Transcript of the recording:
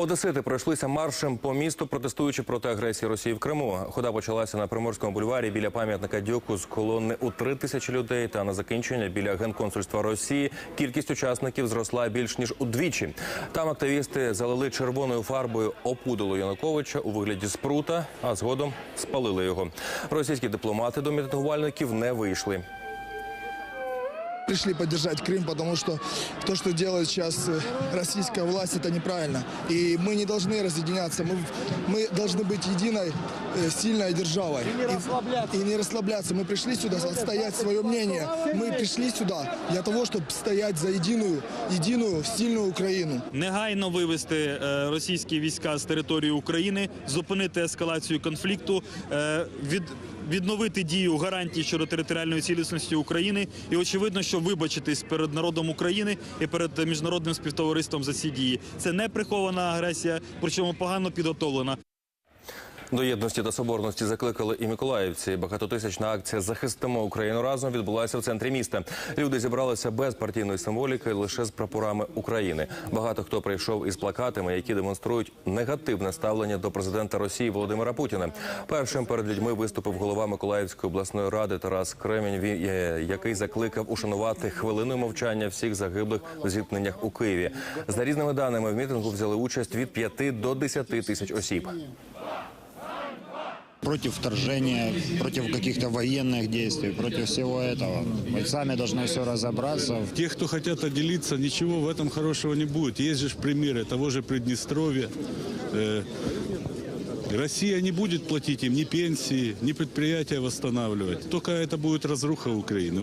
Одесити пройшлися маршем по місту, протестуючи проти агресії Росії в Криму. Хода почалася на Приморському бульварі біля пам'ятника Дюку з колони у три тисячі людей. Та на закінчення біля генконсульства Росії кількість учасників зросла більш ніж удвічі. Там активісти залили червоною фарбою опудало Януковича у вигляді спрута, а згодом спалили його. Російські дипломати до мітингувальників не вийшли пришли поддержать Крым, потому что то, что делает сейчас э, российская власть, это неправильно. И мы не должны разъединяться. Мы, мы должны быть единой, э, сильной державой. И не расслабляться. И, не расслабляться. Мы пришли сюда отстоять свое мнение. Мы пришли сюда для того, чтобы стоять за единую, единую, сильную Украину. негайно вивести е, російські війська з території України, зупинити ескалацію конфлікту, е, від. Відновити дію гарантій щодо територіальної цілісності України і очевидно, що вибачитись перед народом України і перед міжнародним співтовариством за ці дії. Це не прихована агресія, причому погано підготовлена. До єдності та соборності закликали і миколаївці. Багатотисячна акція Захистимо Україну разом відбулася в центрі міста. Люди зібралися без партійної символіки, лише з прапорами України. Багато хто прийшов із плакатами, які демонструють негативне ставлення до президента Росії Володимира Путіна. Першим перед людьми виступив голова Миколаївської обласної ради Тарас Кремінь, е, який закликав ушанувати хвилиною мовчання всіх загиблих у зіткненнях у Києві. За різними даними в мітингу взяли участь від 5 до 10 тисяч осіб. Против вторжения, против каких-то военных действий, против всего этого. Мы сами должны все разобраться. Те, кто хотят отделиться, ничего в этом хорошего не будет. Есть же примеры того же Приднестровья. Э, Россия не будет платить им ни пенсии, ни предприятия восстанавливать. Только это будет разруха Украины.